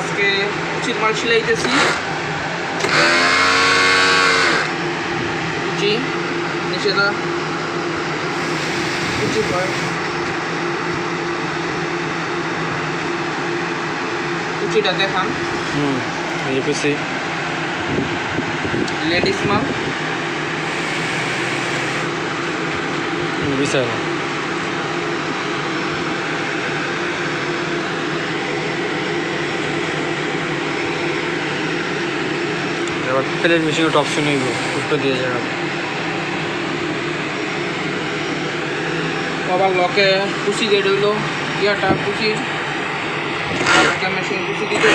আজকে উচিত মাল সিলাইতেছি উচি নিচেদা উচিত হয় উচিটা দেখান। হুম এই কুচি। লেডিস মাল বিশাল এবার প্লেন মেশিনের অপশন হইব উত্তর দিয়ে যাবে। আবার লকে কুচি দিয়ে দিল ইয়াটা লকে মেশিন কুচি দিতে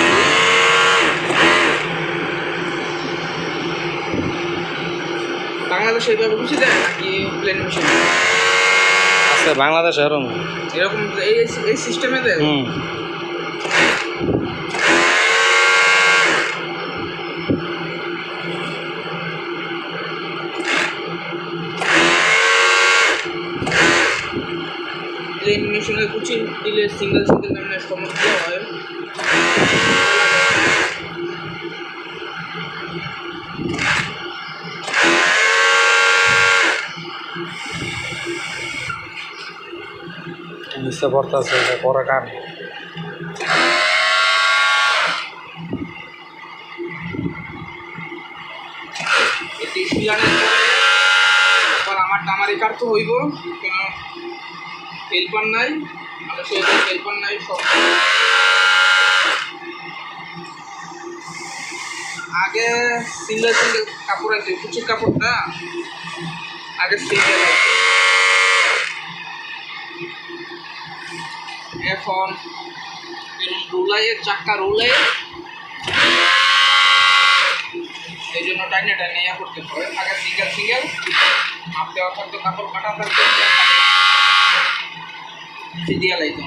বাংলাদেশে এইভাবে কুচি দেয় নাকি প্লেন মেশিন আজকে বাংলাদেশ এরম এরকম এই এই সিস্টেমে দেয়? হুম। প্লেন মেশিনে কুচি দিলে সিঙ্গেল সিঙ্গেল মানে সমস্যা হয়। নিচে পড়তেছে এটা পরে কান। পর আমার টামারি কাটতে হইব কেন হেল্পার নাই সেই হেল্পার নাই, সব আগে সিঙ্গেল সিঙ্গেল কাপড় আছে কুচির কাপড়টা আগে সিঙ্গেল আছে। এখন রুলাইয়ের চাক্কা রুলাই এই জন্য টাইনে টাইনে ইয়া করতে হবে। আগে সিঙ্গেল সিঙ্গেল মাপ দেওয়া কাপড় কাটা থাকতো। Делайте.